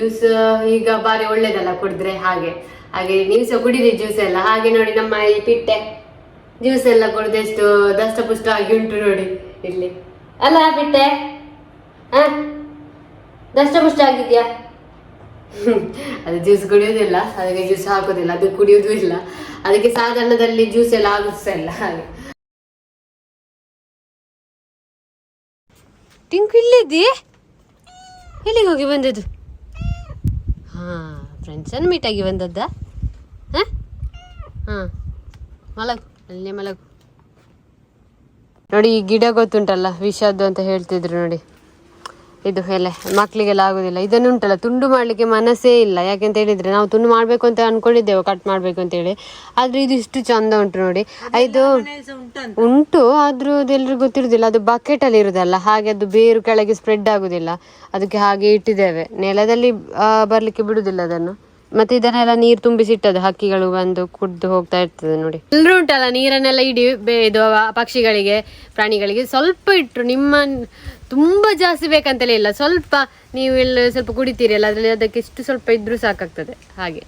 Juice, ಈಗ ಬಾರಿ ಒಳ್ಳೇದಲ್ಲ ಕುಡಿದ್ರೆ ಹಾಗೆ. ಹಾಗೆ ನೀವು ಸಹ ಕುಡಿರಿ ಜ್ಯೂಸ್ ಎಲ್ಲ. ಹಾಗೆ ನೋಡಿ ನಮ್ಮ ಈ ಪಿಟ್ಟೆ. ಜ್ಯೂಸ್ ಎಲ್ಲ ಕುಡ್ದೆಷ್ಟು ದಷ್ಟಪುಷ್ಟ ಆಗಿ ಉಂಟು ನೋಡಿ ಇಲ್ಲಿ. ಅಲ್ಲ ಪಿಟ್ಟೆ? ಹ? ದಷ್ಟಪುಷ್ಟ ಆಗಿದ್ಯಾ ಅದು ಜ್ಯೂಸ್ ಕುಡಿಯೋದಿಲ್ಲ ಅದಕ್ಕೆ ಜ್ಯೂಸ್ ಹಾಕೋದಿಲ್ಲ ಅದು ಕುಡಿಯೋದು ಇಲ್ಲ. ಅದಕ್ಕೆ ಸಾಧಾರಣದಲ್ಲಿ ಜ್ಯೂಸ್ ಎಲ್ಲ ಆಗುತ್ಸ ಇಲ್ಲ ಹಾಗೆ. ಟಿಂಕು ಇಲ್ಲಿದ್ದಿ ಎಲ್ಲಿಗೆ ಹೋಗಿ ಬಂದದ್ದು? ಹಾ ಫ್ರೆಂಡ್ಸನ್ನು ಮೀಟಾಗಿ ಬಂದದ್ದ? ಹಾಂ? ಹಾಂ, ಮಲಗು, ಅಲ್ಲೇ ಮಲಗು. ನೋಡಿ, ಈ ಗಿಡ ಗೊತ್ತುಂಟಲ್ಲ, ವಿಷದ್ದು ಅಂತ ಹೇಳ್ತಿದ್ರು ನೋಡಿ. ಇದು ಎಲೆ ಮಕ್ಕಳಿಗೆಲ್ಲ ಆಗೋದಿಲ್ಲ. ಇದನ್ನು ಉಂಟಲ್ಲ ತುಂಡು ಮಾಡಲಿಕ್ಕೆ ಮನಸ್ಸೇ ಇಲ್ಲ. ಯಾಕೆಂತ ಹೇಳಿದರೆ ನಾವು ತುಂಡು ಮಾಡಬೇಕು ಅಂತ ಅನ್ಕೊಂಡಿದ್ದೆವು ಕಟ್ ಮಾಡಬೇಕು ಅಂತೇಳಿ ಆದ್ರೆ ಇದು ಇಷ್ಟು ಚಂದ ಉಂಟು ನೋಡಿ. ಇದು ಉಂಟು ಆದರೂ ಅದೆಲ್ಲರಿಗೂ ಗೊತ್ತಿರೋದಿಲ್ಲ. ಅದು ಬಕೆಟಲ್ಲಿ ಇರೋದಲ್ಲ ಇರುದಲ್ಲ ಹಾಗೆ ಅದು ಬೇರು ಕೆಳಗೆ ಸ್ಪ್ರೆಡ್ ಆಗೋದಿಲ್ಲ. ಅದಕ್ಕೆ ಹಾಗೆ ಇಟ್ಟಿದ್ದೇವೆ. ನೆಲದಲ್ಲಿ ಬರಲಿಕ್ಕೆ ಬರ್ಲಿಕ್ಕೆ ಬಿಡುದಿಲ್ಲ ಅದನ್ನು. ಮತ್ತೆ ಇದನ್ನೆಲ್ಲ ನೀರು ತುಂಬಿಸಿಟ್ಟದ್ದು ಹಕ್ಕಿಗಳು ಬಂದು ಕುಡ್ದು ಹೋಗ್ತಾ ಇರ್ತದೆ ನೋಡಿ. ಎಲ್ಲರೂ ಉಂಟಲ್ಲ, ನೀರನ್ನೆಲ್ಲ ಇಡಿ ಇದು ಪಕ್ಷಿಗಳಿಗೆ, ಪ್ರಾಣಿಗಳಿಗೆ ಸ್ವಲ್ಪ ಇಟ್ಟರು ನಿಮ್ಮ ತುಂಬ ಜಾಸ್ತಿ ಬೇಕಂತಲೇ ಇಲ್ಲ. ಸ್ವಲ್ಪ ನೀವು ಎಲ್ಲ ಸ್ವಲ್ಪ ಕುಡಿತೀರಿ ಅಲ್ಲ ಅದ್ರಲ್ಲಿ ಅದಕ್ಕೆ ಇಷ್ಟು ಸ್ವಲ್ಪ ಇದ್ರೂ ಸಾಕಾಗ್ತದೆ. ಹಾಗೆ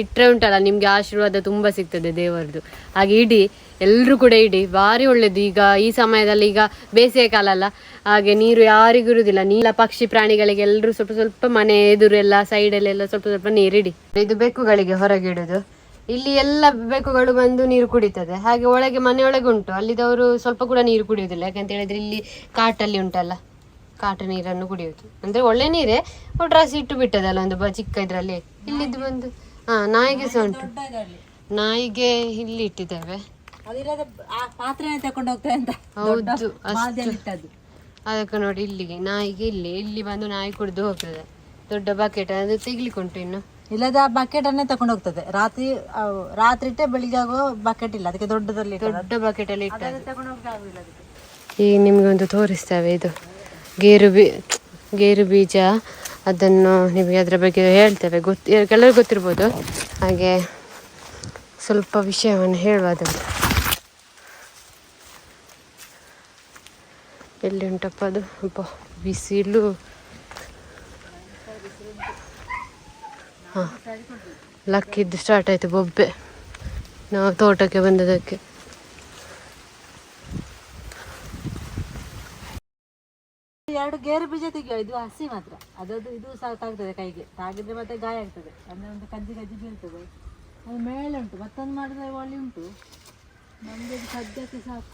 ಇಟ್ಟರೆ ಉಂಟಲ್ಲ, ನಿಮಗೆ ಆಶೀರ್ವಾದ ತುಂಬ ಸಿಗ್ತದೆ ದೇವರದು. ಹಾಗೆ ಇಡಿ. ಎಲ್ಲರೂ ಕೂಡ ಇಡಿ. ಭಾರಿ ಒಳ್ಳೇದು. ಈಗ ಈ ಸಮಯದಲ್ಲಿ ಈಗ ಬೇಸಿಗೆ ಕಾಲ ಅಲ್ಲ. ಹಾಗೆ ನೀರು ಯಾರಿಗೂ ಇರುವುದಿಲ್ಲ. ನೀಲ ಪಕ್ಷಿ ಪ್ರಾಣಿಗಳಿಗೆ ಎಲ್ಲರೂ ಸ್ವಲ್ಪ ಸ್ವಲ್ಪ ಮನೆ ಎದುರೆಲ್ಲ ಸೈಡಲ್ಲೆಲ್ಲ ಸ್ವಲ್ಪ ಸ್ವಲ್ಪ ನೀರಿಡಿ ಇದು ಬೆಕ್ಕುಗಳಿಗೆ ಹೊರಗೆ ಇಡುದು. ಇಲ್ಲಿ ಎಲ್ಲ ಬೆಕ್ಕುಗಳು ಬಂದು ನೀರು ಕುಡಿತದೆ. ಹಾಗೆ ಒಳಗೆ ಮನೆಯೊಳಗೆ ಉಂಟು. ಅಲ್ಲಿದವರು ಸ್ವಲ್ಪ ಕೂಡ ನೀರು ಕುಡಿಯುವುದಿಲ್ಲ. ಯಾಕಂತ ಹೇಳಿದ್ರೆ ಇಲ್ಲಿ ಕಾಟಲ್ಲಿ ಉಂಟಲ್ಲ. ಕಾಟ ನೀರನ್ನು ಕುಡಿಯುವುದು. ಅಂದ್ರೆ ಒಳ್ಳೆ ನೀರೇ. ಒಟ್ರಾಸಿ ಇಟ್ಟು ಬಿಟ್ಟದಲ್ಲ ಒಂದು ಬ- ಚಿಕ್ಕ ಇದ್ರಲ್ಲಿ. ಇಲ್ಲಿದ್ದು ಬಂದು ಹಾ ನಾಯಿಗೆ ಸಹ ಉಂಟು. ನಾಯಿಗೆ ಇಲ್ಲಿ ಇಟ್ಟಿದ್ದೇವೆ. ಅದಿಲ್ಲದ ಆ ಪಾತ್ರೆನೇ ತಕೊಂಡು ಹೋಗ್ತದೆ ಅಂತ ಹೌದು ಅಷ್ಟು. ಬಾಲ್ದಿಯಲ್ಲಿ ಇಟ್ಟದ್ದು ಅದಕ್ಕೆ ನೋಡಿ ಇಲ್ಲಿಗೆ ನಾಯಿಗೆ ಇಲ್ಲಿ ಇಲ್ಲಿ ಬಂದು ನಾಯಿ ಕುಡಿದು ಹೋಗ್ತದೆ. ದೊಡ್ಡ ಬಕೆಟ್ ಅದು ತೆಗ್ಲಿಕ್ಕುಂಟು ಇನ್ನು. ಇಲ್ಲದ ಬಕೆಟ್ ಅನ್ನೇ ತಕೊಂಡು ಹೋಗ್ತದೆ. ರಾತ್ರಿ ರಾತ್ರಿ ಇಟ್ಟೆ ಬೆಳಿಗ್ಗೆ ಆಗುವ ಬಕೆಟ್ ಇಲ್ಲ. ಅದಕ್ಕೆ ದೊಡ್ಡದಲ್ಲಿ ದೊಡ್ಡ ಬಕೆಟ್ ಅಲ್ಲಿ ಈಗ ನಿಮ್ಗೆ ಒಂದು ತೋರಿಸ್ತೇವೆ ಇದು. ಗೇರು ಬೀ ಗೇರು ಬೀಜ ಅದನ್ನು ನಿಮಗೆ ಅದರ ಬಗ್ಗೆ ಹೇಳ್ತೇವೆ. ಗೊತ್ತಿ ಕೆಲವರು ಗೊತ್ತಿರ್ಬೋದು. ಹಾಗೆ ಸ್ವಲ್ಪ ವಿಷಯವನ್ನು ಹೇಳುವ ಅದನ್ನು. ಎಲ್ಲಿ ಉಂಟಪ್ಪ ಅದು? ಅಪ್ಪ ಬಿಸಿಲು. ಹಾಂ ಲಕ್ಕಿದ್ದು ಸ್ಟಾರ್ಟ್ ಆಯಿತು ಬೊಬ್ಬೆ. ನಾವು ತೋಟಕ್ಕೆ ಬಂದದಕ್ಕೆ ಎರಡು ಗೇರು ಬೀಜ ತೆಗಿಯೋ, ಇದು ಹಸಿ ಮಾತ್ರ. ಅದದು ಇದು ಸಹ ತಾಗ್ತದೆ ಕೈಗೆ. ತಾಗಿದ್ರೆ ಮತ್ತೆ ಗಾಯ ಆಗ್ತದೆ. ಅಂದ್ರೆ ಒಂದು ಕಜ್ಜಿ ಕಜ್ಜಿ ಬೀಳ್ತದೆ. ಅದು ಮೇಲೆ ಉಂಟು. ಮತ್ತೊಂದು ಮಾಡಿದ್ರೆ ಒಳ್ಳೆ ಉಂಟು. ನಮ್ಗೆ ಸದ್ಯಕ್ಕೆ ಸಾಕು.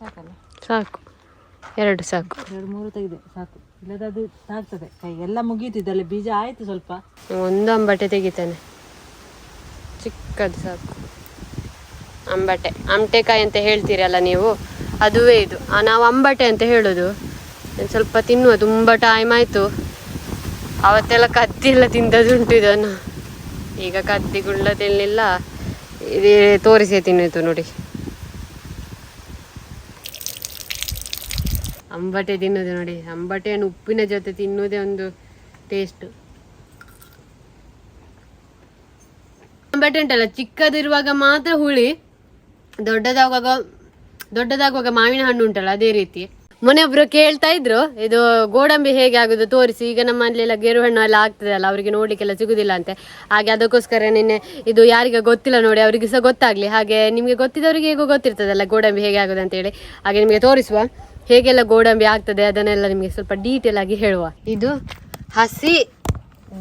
ಸಾಕಲ್ಲ? ಸಾಕು. ಎರಡು ಸಾಕು. ಎರಡು ಮೂರು ತೆಗೆದೆ ಸಾಕು. ಇಲ್ಲದ ಅದು ತಾಗ್ತದೆ ಕೈ ಎಲ್ಲ ಮುಗಿಯುತ್ತಿದ್ದಲ್ಲ ಬೀಜ ಆಯ್ತು ಸ್ವಲ್ಪ. ಒಂದು ಅಂಬಟೆ ತೆಗಿತಾನೆ. ಚಿಕ್ಕದು ಸಾಕು. ಅಂಬಟೆ. ಅಂಬಟೆಕಾಯಿ ಅಂತ ಹೇಳ್ತೀರಲ್ಲ ನೀವು? ಅದುವೇ ಇದು. ನಾವು ಅಂಬಟೆ ಅಂತ ಹೇಳೋದು. ಸ್ವಲ್ಪ ತಿನ್ನುವ. ತುಂಬ ಟೈಮ್ ಆಯಿತು. ಅವತ್ತೆಲ್ಲ ಕತ್ತಿ ಎಲ್ಲ ತಿಂದದುಂಟು ಇದನ್ನು. ಈಗ ಕತ್ತಿ ಗುಳ್ಳ ತಿನ್ನಲಿಲ್ಲ ಇದೇ ತೋರಿಸಿ ತಿನ್ನಿತು ನೋಡಿ. ಅಂಬಟೆ ತಿನ್ನೋದು ನೋಡಿ. ಅಂಬಟೆಯನ್ನು ಉಪ್ಪಿನ ಜೊತೆ ತಿನ್ನೋದೇ ಒಂದು ಟೇಸ್ಟ್ ಅಂಬಟೆ ಉಂಟಲ್ಲ, ಚಿಕ್ಕದಿರುವಾಗ ಮಾತ್ರ ಹುಳಿ, ದೊಡ್ಡದಾಗುವಾಗ ದೊಡ್ಡದಾಗುವಾಗ ಮಾವಿನ ಹಣ್ಣು ಉಂಟಲ್ಲ, ಅದೇ ರೀತಿ. ಮೊನ್ನೆ ಒಬ್ರು ಕೇಳ್ತಾ ಇದ್ರು, ಇದು ಗೋಡಂಬಿ ಹೇಗೆ ಆಗುದು ತೋರಿಸಿ, ಈಗ ನಮ್ಮಲ್ಲೆಲ್ಲ ಗೇರು ಹಣ್ಣು ಎಲ್ಲ ಆಗ್ತದಲ್ಲ, ಅವರಿಗೆ ನೋಡ್ಲಿಕ್ಕೆಲ್ಲ ಸಿಗುದಿಲ್ಲ ಅಂತೆ. ಹಾಗೆ ಅದಕ್ಕೋಸ್ಕರ ನಿನ್ನೆ ಇದು ಯಾರಿಗೆ ಗೊತ್ತಿಲ್ಲ ನೋಡಿ ಅವರಿಗೆ ಸಹ ಗೊತ್ತಾಗ್ಲಿ. ಹಾಗೆ ನಿಮಗೆ ಗೊತ್ತಿದ್ದವರಿಗೆ ಹೇಗೋ ಗೊತ್ತಿರ್ತದಲ್ಲ ಗೋಡಂಬಿ ಹೇಗೆ ಆಗುದು ಅಂತ ಹೇಳಿ. ಹಾಗೆ ನಿಮಗೆ ತೋರಿಸುವ. ಹೇಗೆಲ್ಲ ಗೋಡಂಬಿ ಆಗ್ತದೆ ಅದನ್ನೆಲ್ಲ ನಿಮಗೆ ಸ್ವಲ್ಪ ಡೀಟೇಲ್ ಆಗಿ ಹೇಳುವ. ಇದು ಹಸಿ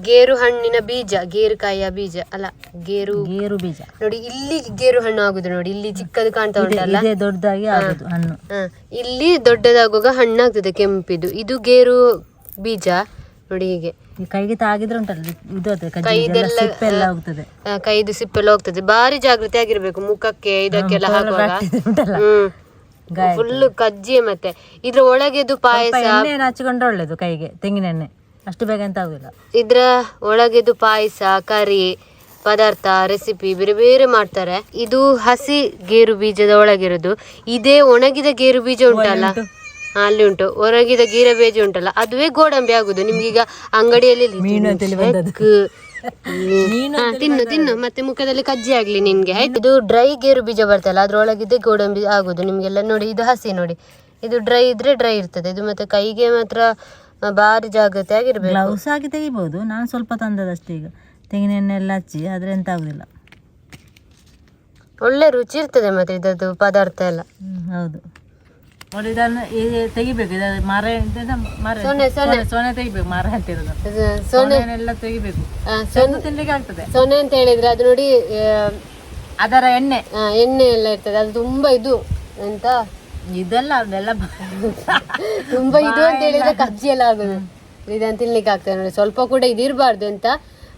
ಗೇರು ಹಣ್ಣಿನ ಬೀಜ ಗೇರುಕಾಯಿಯ ಬೀಜ ಅಲ್ಲ ಗೇರು ಗೇರು ಬೀಜ. ನೋಡಿ ಇಲ್ಲಿ ಗೇರು ಹಣ್ಣು ಆಗುದು ನೋಡಿ ಇಲ್ಲಿ ಚಿಕ್ಕದು ಕಾಣ್ತಾ ಉಂಟಲ್ಲ? ದೊಡ್ಡದಾಗಿ ಆಗುದು ಹಣ್ಣು. ಆಗ್ತದೆ ಇಲ್ಲಿ ದೊಡ್ಡದಾಗುವಾಗ ಹಣ್ಣಾಗ್ತದೆ ಕೆಂಪಿದು ಇದು ಗೇರು ಬೀಜ ನೋಡಿ ಹೀಗೆ. ಕೈಗೆ ತಾಗಿದ್ರೆ ಉಂಟಲ್ಲ ಇದು ಹೋಗ್ತದೆ. ಕೈದು ಸಿಪ್ಪೆಲ್ಲ ಹೋಗ್ತದೆ. ಬಾರಿ ಜಾಗೃತಿ ಆಗಿರ್ಬೇಕು ಮುಖಕ್ಕೆ ಇದಕ್ಕೆಲ್ಲ ಹಾಕುವಾಗ. ಫುಲ್ ಕಜ್ಜಿ ಮತ್ತೆ. ಇದ್ರ ಒಳಗೆದು ಪಾಯಸ. ಹಚ್ಕೊಂಡ್ರೆ ಒಳ್ಳೇದು ಕೈಗೆ ತೆಂಗಿನ ಎಣ್ಣೆ. ಅಷ್ಟು ಬೇಗ ಅಂತ ಆಗುದಿಲ್ಲ. ಇದ್ರ ಒಳಗೆದು ಪಾಯಸ ಕರಿ ಪದಾರ್ಥ ರೆಸಿಪಿ ಬೇರೆ ಬೇರೆ ಮಾಡ್ತಾರೆ. ಇದು ಹಸಿ ಗೇರು ಬೀಜದ ಒಳಗಿರೋದು. ಇದೇ ಒಣಗಿದ ಗೇರು ಬೀಜ ಉಂಟಲ್ಲ? ಅಲ್ಲಿ ಉಂಟು. ಒಣಗಿದ ಗೀರ ಬೀಜ ಉಂಟಲ್ಲ. ಅದುವೇ ಗೋಡಂಬಿ ಆಗುದು. ನಿಮ್ಗೀಗ ಅಂಗಡಿಯಲ್ಲಿ ತಿನ್ನು ತಿನ್ನು ಮತ್ತೆ ಮುಖದಲ್ಲಿ ಕಜ್ಜಿ ಆಗ್ಲಿ ನಿನ್ಗೆ ಆಯ್ತು? ಇದು ಡ್ರೈ ಗೇರು ಬೀಜ ಬರ್ತಲ್ಲ ಅದ್ರೊಳಗಿದ್ದೆ ಗೋಡಂಬಿ ಆಗೋದು. ನಿಮ್ಗೆಲ್ಲ ನೋಡಿ ಇದು ಹಸಿ ನೋಡಿ. ಇದು ಡ್ರೈ ಇದ್ರೆ ಡ್ರೈ ಇರ್ತದೆ. ಇದು ಮತ್ತೆ ಕೈಗೆ ಮಾತ್ರ ಬಾರಿ ಭಾರಿ ಜಾಗ್ರತೆ ಆಗಿರ್ಬೇಕು. ಗ್ಲೌಸ್ ಆಗಿ ತೆಗಿಬೋದು. ನಾನು ಸ್ವಲ್ಪ ತಂದದಷ್ಟೇ ಈಗ. ತೆಂಗಿನ ಎಣ್ಣೆ ಎಲ್ಲ ಹಚ್ಚಿ ಆದ್ರೆ ಎಂತ ಆಗುದಿಲ್ಲ. ಒಳ್ಳೆ ರುಚಿ ಇರ್ತದೆ ಮತ್ತೆ ಇದರದ್ದು ಪದಾರ್ಥ ಎಲ್ಲ. ಹೌದು. ನೋಡಿ ಇದನ್ನು ತೆಗಿಬೇಕು. ಇದು ಮರ ಇದನ್ನ ಮರ ಸೊನೆ ಸೊನೆ ಸೊನೆ- ತೆಗಿಬೇಕು ಮರ ಅಂತ ಇರೋದು. ಸೊನೆ ಸೊನೆನೆಲ್ಲ ತೆಗಿಬೇಕು. ಸೊನೆ ತಿನ್ಲಿಕ್ಕೆ ಆಗ್ತದೆ. ಸೊನೆ ಅಂತ ಹೇಳಿದ್ರೆ ಅದು ನೋಡಿ ಅದರ ಎಣ್ಣೆ. ಎಣ್ಣೆ ಎಲ್ಲ ಇರ್ತದೆ. ಅದು ತುಂಬಾ ಇದು ಎಂತ ಇದೆಲ್ಲ ಅದೆಲ್ಲ ತುಂಬಾ ಇದು ಅಂತ ಹೇಳಿದ್ರೆ ಕಜ್ಜಿ ಎಲ್ಲ ಆಗುದು. ಇದನ್ನ ತಿನ್ಲಿಕ್ಕೆ ಆಗ್ತದೆ ನೋಡಿ. ಸ್ವಲ್ಪ ಕೂಡ ಇದಿರಬಾರ್ದು ಅಂತ.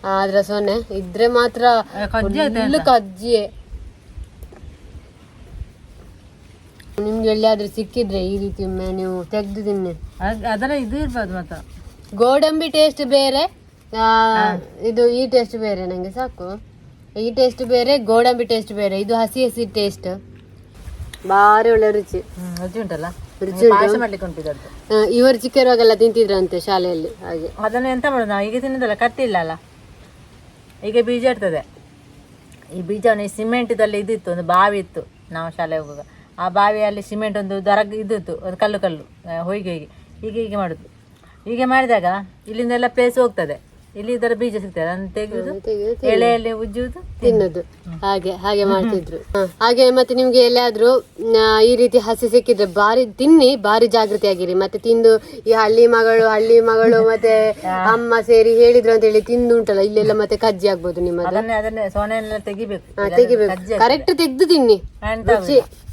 ಆದ್ರೆ ಅದ್ರ ಸೊನೆ ಇದ್ರೆ ಮಾತ್ರ ಕಜ್ಜಿ ಕಜ್ಜಿಯೇ. ನಿಮ್ಗೆ ಎಲ್ಲಿಯಾದ್ರೂ ಸಿಕ್ಕಿದ್ರೆ ಈ ರೀತಿ ಒಮ್ಮೆ ನೀವು ತೆಗ್ದು ತಿನ್ನಿ. ಅದರ ಇದು ಇರ್ಬೋದು ಮತ್ತ. ಗೋಡಂಬಿ ಟೇಸ್ಟ್ ಬೇರೆ ಆ, ಇದು ಈ ಟೇಸ್ಟ್ ಬೇರೆ ನಂಗೆ ಸಾಕು. ಈ ಟೇಸ್ಟ್ ಬೇರೆ ಗೋಡಂಬಿ ಟೇಸ್ಟ್ ಬೇರೆ ಇದು ಹಸಿ ಹಸಿ ಟೇಸ್ಟ್ ಭಾರಿ ಒಳ್ಳೆ ರುಚಿ. ಹ್ಮ್ ರುಚಿ ಉಂಟಲ್ಲ? ರುಚಿ ಪಾಯಸ ಮಾಡ್ಲಿಕ್ಕೆ ಉಂಟು ಇದದ್ದು ಆ, ಇವರು ತಿಂತಿದ್ರಂತೆ ಶಾಲೆಯಲ್ಲಿ ಹಾಗೆ. ಅದನ್ನ ಎಂತ ಮಾಡೋದು ನಾವು? ಈಗ ತಿನ್ನೋದಲ್ಲ ಕತ್ತಿಲ್ಲ ಅಲ್ಲ? ಈಗ ಬೀಜ ಇರ್ತದೆ. ಈ ಬೀಜವನ್ನು ಈ ಸಿಮೆಂಟ್ದಲ್ಲಿ ಇದಿತ್ತು ಒಂದು ಬಾವಿ ಇತ್ತು ನಾವು ಶಾಲೆ ಹೋಗುವಾಗ. ಆ ಬಾವಿಯಲ್ಲಿ ಸಿಮೆಂಟ್ ಒಂದು ದರ ಇದ್ದಿತ್ತು ಒಂದು ಕಲ್ಲು ಕಲ್ಲು ಹೊಯ್ಗೆ ಹೀಗೆ ಹೀಗೆ ಹೀಗೆ ಮಾಡುದು. ಹೀಗೆ ಮಾಡಿದಾಗ ಇಲ್ಲಿಂದೆಲ್ಲ ಪ್ಲೇಸ್ ಹೋಗ್ತದೆ. ಇಲ್ಲಿ ಇದರ ಬೀಜ ಸಿಗ್ತದೆ ಅದನ್ನು ತೆಗೆದು ಎಳೆಯಲ್ಲಿ ಉಜ್ಜುವುದು ತಿನ್ನೋದು. ಹಾಗೆ ಹಾಗೆ ಮಾಡ್ತಿದ್ರು. ಹಾಗೆ ಮತ್ತೆ ನಿಮ್ಗೆ ಎಲ್ಲಾದ್ರೂ ಈ ರೀತಿ ಹಸಿ ಸಿಕ್ಕಿದ್ರೆ ಬಾರಿ ತಿನ್ನಿ ಬಾರಿ ಜಾಗೃತಿ ಆಗಿರಿ. ಮತ್ತೆ ತಿಂದು ಈ ಹಳ್ಳಿ ಮಗಳು ಹಳ್ಳಿ ಮಗಳು ಮತ್ತೆ ಅಮ್ಮ ಸೇರಿ ಹೇಳಿದ್ರು ಅಂತ ಹೇಳಿ ತಿಂದು ಉಂಟಲ್ಲ ಇಲ್ಲೆಲ್ಲ ಮತ್ತೆ ಕಜ್ಜಿ ಆಗ್ಬೋದು ನಿಮ್ಮ ಅದನ್ನೇ ಅದನ್ನೇ ಸೊನೆಯೆಲ್ಲ ತೆಗಿಬೇಕು. ತೆಗಿಬೇಕು. ಕರೆಕ್ಟ್ ತೆಗ್ದು ತಿನ್ನಿ.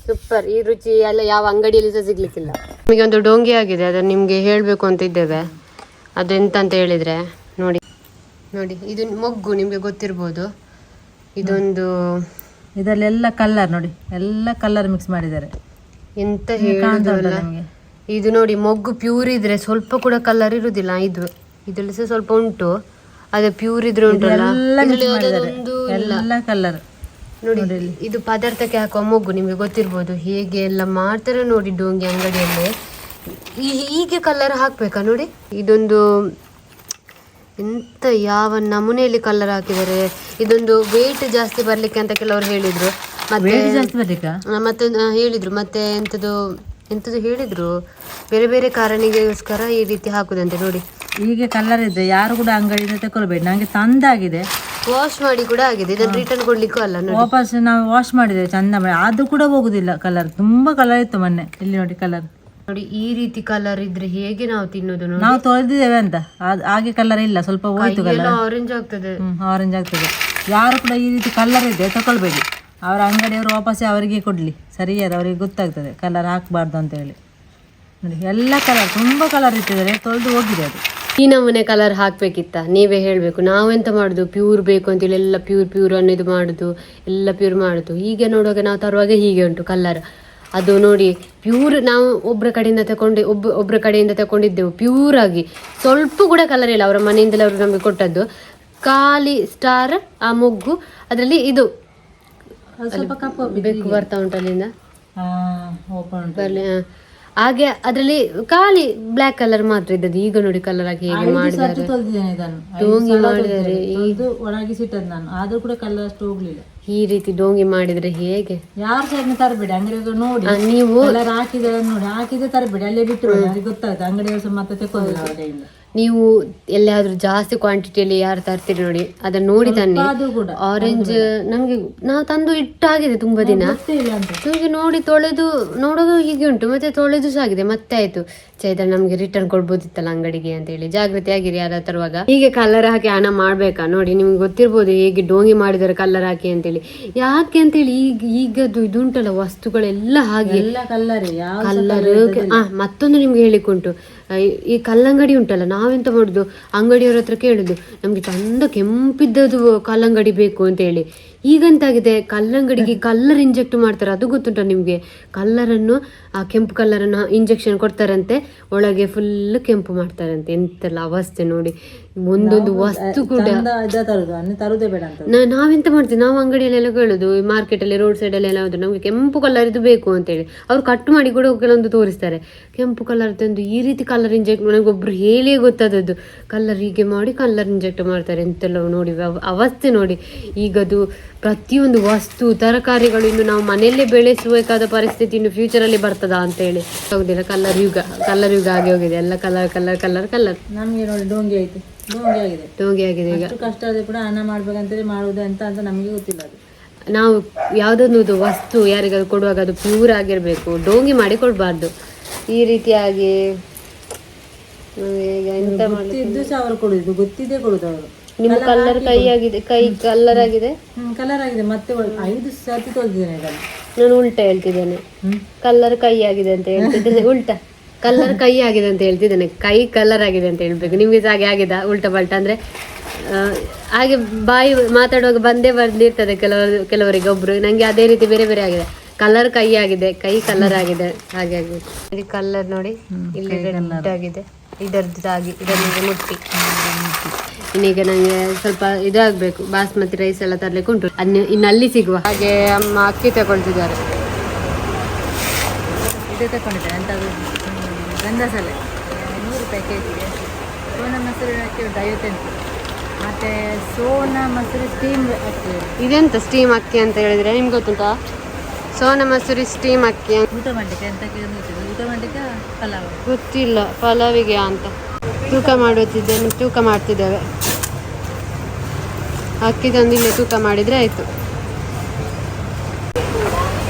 ಸೂಪರ್ ಈ ರುಚಿ ಎಲ್ಲ ಯಾವ ಅಂಗಡಿಯಲ್ಲಿ ಸಹ ಸಿಗ್ಲಿಕ್ಕಿಲ್ಲ. ನಿಮಗೆ ಒಂದು ಡೋಂಗಿ ಆಗಿದೆ ಅದನ್ನ ನಿಮ್ಗೆ ಹೇಳ್ಬೇಕು ಅಂತ ಇದ್ದೇವೆ. ಅದೆಂತ ಅಂತ ಹೇಳಿದ್ರೆ ನೋಡಿ ನೋಡಿ ಇದು ಮೊಗ್ಗು ನಿಮ್ಗೆ ಗೊತ್ತಿರ್ಬೋದು. ಇದೊಂದು ಇದರಲ್ಲೆಲ್ಲ ಕಲ್ಲರ್ ನೋಡಿ ಎಲ್ಲ ಕಲ್ಲರ್ ಮಿಕ್ಸ್ ಮಾಡಿದ್ದಾರೆ. ಎಂತ ಹೇಳುದಲ್ಲ. ಇದು ನೋಡಿ ಮೊಗ್ಗು ಪ್ಯೂರ್ ಇದ್ರೆ ಸ್ವಲ್ಪ ಕೂಡ ಕಲರ್ ಇರುದಿಲ್ಲ ಇದು. ಇದ್ರಲ್ಲಿ ಸಹ ಸ್ವಲ್ಪ ಉಂಟು. ಅದೇ ಪ್ಯೂರ್ ಇದ್ರೆ ಉಂಟು ಎಲ್ಲ ಕಲ್ಲರ್ ನೋಡಿ ಇದು ಪದಾರ್ಥಕ್ಕೆ ಹಾಕುವ ಮೊಗ್ಗು ನಿಮಗೆ ಗೊತ್ತಿರ್ಬೋದು. ಹೇಗೆ ಎಲ್ಲ ಮಾಡ್ತಾರೆ ನೋಡಿ ಡೋಂಗಿ ಅಂಗಡಿಯಲ್ಲಿ. ಈ- ಹೀಗೆ ಕಲರ್ ಹಾಕ್ಬೇಕಾ ನೋಡಿ? ಇದೊಂದು ಎಂತ ಯಾವ ನಮೂನೆಯಲ್ಲಿ ಕಲರ್ ಹಾಕಿದ್ದಾರೆ. ಇದೊಂದು ವೇಟ್ ಜಾಸ್ತಿ ಬರ್ಲಿಕ್ಕೆ ಅಂತ ಕೆಲವರು ಹೇಳಿದ್ರು. ಮತ್ತೆ ಮತ್ತೆ ಹೇಳಿದ್ರು. ಮತ್ತೆ ಎಂತದು ಎಂತದು ಹೇಳಿದ್ರು? ಬೇರೆ ಬೇರೆ ಕಾರಣಿಗೋಸ್ಕರ ಈ ರೀತಿ ಹಾಕುದಂತೆ ನೋಡಿ. ಹೀಗೆ ಕಲರ್ ಇದೆ ಯಾರು ಕೂಡ ಅಂಗಡಿಯಿಂದ ತಗೊಳ್ಬೇಡಿ. ನಂಗೆ ತಂದಾಗಿದೆ. ವಾಶ್ ಮಾಡಿ ಕೂಡ ಆಗಿದೆ. ಇದನ್ನು ರಿಟರ್ನ್ ಕೊಡ್ಲಿಕ್ಕೂ ಅಲ್ಲ ನೋಡಿ. ವಾಪಸ್ ನಾವು ವಾಶ್ ಮಾಡಿದ್ರೆ ಚಂದ ಮಾಡಿ. ಅದು ಕೂಡ ಹೋಗುದಿಲ್ಲ ಕಲರ್ ತುಂಬಾ ಕಲರ್ ಇತ್ತು ಮೊನ್ನೆ. ಇಲ್ಲಿ ನೋಡಿ ಕಲರ್ ನೋಡಿ ಈ ರೀತಿ ಕಲರ್ ಇದ್ರೆ ಹೇಗೆ ನಾವು ತಿನ್ನೋದು ನೋಡಿ. ನಾವು ತೊಳೆದಿದ್ದೇವೆ ಅಂತ. ಹಾಗೆ ಕಲರ್ ಇಲ್ಲ ಸ್ವಲ್ಪ ಹೋಯ್ತು ಕಲರ್ ಆರೆಂಜ್ ಆಗ್ತದೆ. ಹ್ಮ್ ಆರೆಂಜ್ ಆಗ್ತದೆ. ಯಾರು ಕೂಡ ಈ ರೀತಿ ಕಲರ್ ಇದೆ ತಕೊಳ್ಬೇಡಿ ಅವರ ಅಂಗಡಿಯವರು ವಾಪಸ್ ಅವರಿಗೆ ಕೊಡ್ಲಿ. ಸರಿಯಾದ ಅವರಿಗೆ ಗೊತ್ತಾಗ್ತದೆ ಕಲರ್ ಹಾಕಬಾರ್ದು ಅಂತ ಹೇಳಿ. ನೋಡಿ ಎಲ್ಲ ಕಲರ್ ತುಂಬಾ ಕಲರ್ ಇಟ್ಟಿದ್ದಾರೆ ತೊಳೆದು ಹೋಗಿದೆ ಅದು. ಈ ನಮೂನೆ ಕಲರ್ ಹಾಕ್ಬೇಕಿತ್ತ? ನೀವೇ ಹೇಳ್ಬೇಕು. ನಾವೆಂತ ಮಾಡುದು? ಪ್ಯೂರ್ ಬೇಕು ಅಂತೇಳಿ ಎಲ್ಲ ಪ್ಯೂರ್ ಪ್ಯೂರ್ ಅನ್ನೋದು ಮಾಡುದು ಎಲ್ಲ ಪ್ಯೂರ್ ಮಾಡುದು. ಹೀಗೆ ನೋಡುವಾಗ ನಾವು ತರುವಾಗ ಹೀಗೆ ಉಂಟು ಕಲರ್ ಅದು ನೋಡಿ ಪ್ಯೂರ್ ನಾವು ಒಬ್ಬರ ಕಡೆಯಿಂದ ತಗೊಂಡು ಒಬ್ಬ ಒಬ್ಬರ ಕಡೆಯಿಂದ ತಗೊಂಡಿದ್ದೆವು ಪ್ಯೂರ್ ಆಗಿ. ಸ್ವಲ್ಪ ಕೂಡ ಕಲರ್ ಇಲ್ಲ. ಅವರ ಮನೆಯಿಂದಲೇ ಅವರು ನಮಗೆ ಕೊಟ್ಟದ್ದು. ಖಾಲಿ ಸ್ಟಾರ್ ಆ ಮೊಗ್ಗು ಅದರಲ್ಲಿ ಇದು. ಸ್ವಲ್ಪ ಕಪ್ಪು ಬೇಕು ಬರ್ತಾ ಉಂಟು ಅಲ್ಲಿಂದ. ಓಪನ್ ಬರ್ಲಿ ಹಾ. ಹಾಗೆ ಅದರಲ್ಲಿ ಖಾಲಿ ಬ್ಲಾಕ್ ಕಲರ್ ಮಾತ್ರ ಇದ್ದದ್ದು. ಈಗ ನೋಡಿ ಕಲರ್ ಆಗಿ ಹೇಗೆ ಮಾಡಿದ್ದಾರೆ. ಡೋಂಗಿ ಮಾಡಿದ್ದಾರೆ. ನಾನು. ಆದ್ರೂ ಕೂಡ ಕಲರ್ ಅಷ್ಟು ಹೋಗ್ಲಿಲ್ಲ. ಈ ರೀತಿ ಡೋಂಗಿ ಮಾಡಿದ್ರೆ ಹೇಗೆ? ಯಾರು ಸಹ ಇದನ್ನ ತರಬೇಡಿ? ಅಂಗಡಿ ನೋಡಿ. ನೀವು ಕಲರ್ ಹಾಕಿದ್ರೆ ನೋಡಿ. ಹಾಕಿದ್ರೆ ತರಬೇಡಿ. ಅಲ್ಲೇ ಬಿಟ್ಟು ಗೊತ್ತಾಗುತ್ತೆ ಅಂಗಡಿಯವರು ಮತ್ತೆ ಕೈಯಿಂದ. ನೀವು ಎಲ್ಲಿಯಾದ್ರೂ ಜಾಸ್ತಿ ಕ್ವಾಂಟಿಟಿಯಲ್ಲಿ ಯಾರು ತರ್ತೀರಿ ನೋಡಿ ಅದನ್ನ ನೋಡಿ ತನ್ನಿ. ಆರೆಂಜ್ ನಮ್ಗೆ ನಾವು ತಂದು ಇಟ್ಟಾಗಿದೆ ತುಂಬಾ ದಿನ. ಅಂತ. ನಮಗೆ ನೋಡಿ ತೊಳೆದು ನೋಡೋದು ಹೀಗೆ ಉಂಟು ಮತ್ತೆ ತೊಳೆದು ಸಹ ಆಗಿದೆ ಮತ್ತೆ ಆಯ್ತು. ಚೈತ್ರ ನಮ್ಗೆ ರಿಟರ್ನ್ ಕೊಡ್ಬೋದಿತ್ತಲ್ಲ ಅಂಗಡಿಗೆ ಅಂತ ಹೇಳಿ. ಜಾಗೃತಿ ಆಗಿರಿ ಯಾರ ತರುವಾಗ. ಹೀಗೆ ಕಲರ್ ಹಾಕಿ ಹಣ ಮಾಡ್ಬೇಕಾ? ನೋಡಿ ನಿಮ್ಗೆ ಗೊತ್ತಿರ್ಬೋದು ಹೇಗೆ ಡೋಂಗಿ ಮಾಡಿದರೆ ಕಲರ್ ಹಾಕಿ ಅಂತೇಳಿ ಯಾಕೆ ಅಂತೇಳಿ ಈಗ ಈಗದ್ದು ಇದುಂಟಲ್ಲ ವಸ್ತುಗಳೆಲ್ಲ ಹಾಗೆ. ಕಲರ್ ಮತ್ತೊಂದು ನಿಮ್ಗೆ ಹೇಳಿಕೊಂಟು ಈ- ಕಲ್ಲಂಗಡಿ ಉಂಟಲ್ಲ ನಾವೆಂತ ಮಾಡುದು? ಅಂಗಡಿಯವ್ರ ಹತ್ರ ಕೇಳುದು. ನಮ್ಗೆ ಚಂದ ಕೆಂಪಿದ್ದದು ಕಲ್ಲಂಗಡಿ ಬೇಕು ಅಂತ ಹೇಳಿ. ಈಗಂತಾಗಿದೆ ಕಲ್ಲಂಗಡಿಗೆ ಕಲ್ಲರ್ ಇಂಜೆಕ್ಟ್ ಮಾಡ್ತಾರೆ. ಅದು ಗೊತ್ತುಂಟ ನಿಮ್ಗೆ? ಕಲ್ಲರನ್ನು, ಆ ಕೆಂಪು ಕಲ್ಲರನ್ನು ಇಂಜೆಕ್ಷನ್ ಕೊಡ್ತಾರಂತೆ. ಒಳಗೆ ಫುಲ್ ಕೆಂಪು ಮಾಡ್ತಾರಂತೆ. ಎಂತೆಲ್ಲ ಅವಸ್ಥೆ ನೋಡಿ. ಒಂದೊಂದು ವಸ್ತು ಕೂಡ. ತರುದು ಬೇಡ ಅಂತ. ನಾ ನಾವೆಂತ ಮಾಡ್ತೀವಿ? ನಾವು ಅಂಗಡಿಯಲ್ಲೆಲ್ಲ ಮಾರ್ಕೆಟ್ ಮಾರ್ಕೆಟಲ್ಲಿ ರೋಡ್ ಸೈಡಲ್ಲಿ ಎಲ್ಲ ಹೋದ್ರೆ ನಮಗೆ ಕೆಂಪು ಕಲರ್ ಇದು ಬೇಕು ಅಂತೇಳಿ. ಅವ್ರು ಕಟ್ ಮಾಡಿ ಕೂಡ ಕೆಲವೊಂದು ತೋರಿಸ್ತಾರೆ. ಕೆಂಪು ಕಲರ್ ತಂದು ಈ ರೀತಿ ಕಲರ್ ಇಂಜೆಕ್ಟ್ ಒಬ್ರು ಹೇಳಿಯೇ ಗೊತ್ತಾದದ್ದು. ಕಲರ್ ಹೀಗೆ ಮಾಡಿ ಕಲರ್ ಇಂಜೆಕ್ಟ್ ಮಾಡ್ತಾರೆ ಅಂತೆಲ್ಲ ನೋಡಿ ಅವ- ಅವಸ್ಥೆ ನೋಡಿ. ಈಗದು ಪ್ರತಿಯೊಂದು ವಸ್ತು ತರಕಾರಿಗಳು ಇನ್ನು ನಾವು ಮನೆಯಲ್ಲೇ ಬೆಳೆಸಬೇಕಾದ ಪರಿಸ್ಥಿತಿ ಇನ್ನು ಫ್ಯೂಚರಲ್ಲಿ ಬರ್ತದಾ ಅಂತೇಳಿ ಹೋಗುದಿಲ್ಲ ಕಲರ್ ಯುಗ ಕಲರ್ ಯುಗ ಆಗಿ ಹೋಗಿದೆ. ಎಲ್ಲ ಕಲರ್ ಕಲರ್ ಕಲರ್ ಕಲರ್ ನಮಗೆ ನೋಡಿ ಡೋಂಗಿ ಆಯ್ತು ಡೋಂಗಿ ಆಗಿದೆ. ಡೋಂಗಿ ಆಗಿದೆ ಈಗ. ಅಷ್ಟು ಕಷ್ಟ ಆದ್ರೆ ಕೂಡ ಹಣ ಮಾಡ್ಬೇಕಂತೇಳಿ ಮಾಡುವುದು ಅಂತ ಅಂತ ನಮಗೆ ಗೊತ್ತಿಲ್ಲ ಅದು. ನಾವು ಯಾವುದೊಂದು ವಸ್ತು ಯಾರಿಗಾದ್ರು ಕೊಡುವಾಗ ಅದು ಪ್ಯೂರ್ ಆಗಿರಬೇಕು. ಡೋಂಗಿ ಮಾಡಿ ಕೊಡಬಾರ್ದು. ಈ ರೀತಿಯಾಗಿ ಎಂತ ಮಾಡಿ ಗೊತ್ತಿದ್ದು ಸಹ ಅವರು ಕೊಡುದು. ಗೊತ್ತಿದ್ದೇ ಕೊಡುದು ಅವರು. ನಿಮ್ಮ ಕಲರ್ ಕೈ ಆಗಿದೆ ಕೈ ಕಲರ್ ಆಗಿದೆ? ಕಲರ್ ಆಗಿದೆ. ಮತ್ತೆ ಐದು ಸರ್ತಿ ತೊಳೆದಿದ್ದೇನೆ ಇದನ್ನು. ನಾನು ಉಲ್ಟಾ ಹೇಳ್ತಿದ್ದೇನೆ. ಕಲರ್ ಕೈ ಆಗಿದೆ ಅಂತ ಹೇಳ್ತಿದ್ದೇನೆ. ಉಲ್ಟಾ. ಕಲರ್ ಕೈ ಆಗಿದೆ ಅಂತ ಹೇಳ್ತಿದ್ದೇನೆ. ಕೈ ಕಲರ್ ಆಗಿದೆ ಅಂತ ಹೇಳ್ಬೇಕು. ನಿಮ್ಗೆ ಹಾಗೆ ಆಗಿದೆ ಉಲ್ಟಾ ಪಲ್ಟಾ ಅಂದ್ರೆ ಹಾಗೆ ಬಾಯಿ ಮಾತಾಡುವಾಗ ಬಂದೇ ಬಂದಿರ್ತದೆ ಕೆಲವರು ಕೆಲವರಿಗೆ ಒಬ್ರು. ನಂಗೆ ಅದೇ ರೀತಿ ಬೇರೆ ಬೇರೆ ಆಗಿದೆ. ಕಲರ್ ಕೈ ಆಗಿದೆ ಕೈ ಕಲರ್ ಆಗಿದೆ. ಹಾಗೆ ಆಗಿದೆ. ಇಲ್ಲಿ ಕಲರ್ ನೋಡಿ ಇಲ್ಲಿ ಆಗಿದೆ. ಇದರದ್ದಾಗಿ ಇದರಿಂದ ಮುಟ್ಟಿ. ಇನ್ನೀಗ ನನಗೆ ಸ್ವಲ್ಪ ಇದಾಗಬೇಕು. ಬಾಸ್ಮತಿ ರೈಸ್ ಎಲ್ಲ ತರಲಿಕ್ಕೆ ಉಂಟು. ಅನ್ನ ಇನ್ನು ಅಲ್ಲಿ ಸಿಗುವ ಹಾಗೆ ಅಮ್ಮ ಅಕ್ಕಿ ತಗೊಳ್ತಿದ್ದಾರೆ. ಇದು ತಗೊಂಡಿದ್ದಾರೆ ಅಂತ ಗಂಧಸಲೆ ನೂರು ರೂಪಾಯಿ ಕೆ ಜಿಗೆ ಸೋನ ಮೊಸರು ಅಕ್ಕಿ ಉಂಟು ಐವತ್ತೆಂಟು. ಮತ್ತು ಸೋನ ಮೊಸರು ಸ್ಟೀಮ್ ಅಕ್ಕಿ ಇದೆಂತ ಸ್ಟೀಮ್ ಅಕ್ಕಿ ಅಂತ ಹೇಳಿದರೆ ನಿಮ್ಗೆ ಗೊತ್ತುಂಟಾ? ಸೋನ ಮಸೂರಿ ಸ್ಟೀಮ್ ಅಕ್ಕಿ ಅಂತ ಊಟ ಮಾಡಲಿಕ್ಕೆ ಎಂತ ನಿಲ್ತದೆ ಊಟ ಮಾಡಲಿಕ್ಕೆ ಪಲಾವ್. ಗೊತ್ತಿಲ್ಲ ಪಲಾವಿಗೆ ಅಂತ. ತೂಕ ಮಾಡುತ್ತಿದ್ದೇನೆ ತೂಕ ಮಾಡ್ತಿದ್ದೇವೆ. ಅಕ್ಕಿ ತಂದು ಇಲ್ಲೇ ತೂಕ ಮಾಡಿದ್ರೆ ಆಯ್ತು.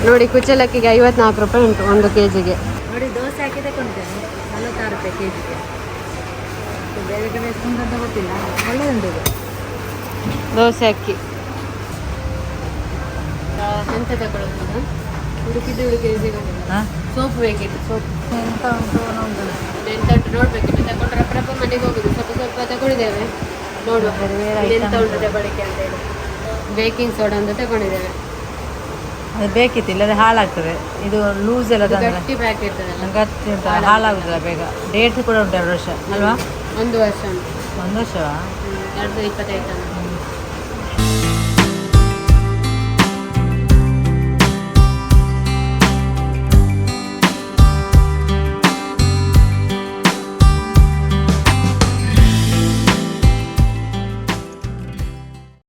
ನೋಡಿ ಕುಚ್ಚಲಕ್ಕಿಗೆ ಐವತ್ನಾಲ್ಕು ರೂಪಾಯಿ ಉಂಟು ಒಂದು ಕೆ ಜಿಗೆ ನೋಡಿ ದೋಸೆ ಹಾಕಿ ತಗೊಂಡಿದ್ದೇನೆ ನಲವತ್ತಾರು ರೂಪಾಯಿ ಕೆ ಜಿಗೆ ಬೇರೆ ಕಡೆ ಗೊತ್ತಿಲ್ಲ. ಒಳ್ಳೆದುಂಟು ದೋಸೆ ಅಕ್ಕಿ. ಎಂತ ತಗೊಳ್ಳೋದು ಹುಡುಕಿದ್ದು ಹುಡುಕಿದ್ದು ಸಿಗೋದಿಲ್ಲ. ಸೋಪ್ ಬೇಕಿತ್ತು ಸೋಪ್. ಎಂತ ಉಂಟು ಉಂಟು ಎಂತ ಉಂಟು ನೋಡ್ಬೇಕು ಇನ್ನು ತಗೊಂಡ್ರೆ ಅಪ್ರಪ್ಪ ಮನೆಗೆ ಹೋಗುದು. ಸ್ವಲ್ಪ ಸ್ವಲ್ಪ ತಗೊಂಡಿದ್ದೇವೆ. ನೋಡುವ. ಎಂತ ಉಂಟು ತಗೊಳ್ಳಿಕ್ಕೆ ಅಂತ ಹೇಳಿ. ಬೇಕಿಂಗ್ ಸೋಡಾ ಅಂತ ತಗೊಂಡಿದ್ದೇವೆ. ಅದು ಬೇಕಿತ್ತು ಇಲ್ಲದೆ ಹಾಳಾಗ್ತದೆ. ಇದು ಲೂಸ್ ಎಲ್ಲ ಗಟ್ಟಿ ಪ್ಯಾಕ್ ಇರ್ತದಲ್ಲ. ಗಟ್ಟಿ ಅಂತ ಹಾಳಾಗುದಿಲ್ಲ ಬೇಗ. ಡೇಟ್ ಕೂಡ ಉಂಟು ಎರಡು ವರ್ಷ ಅಲ್ವಾ? ಒಂದು ವರ್ಷ ಒಂದು ವರ್ಷವಾ? ಎರಡು ಇಪ್ಪತ್ತೈದು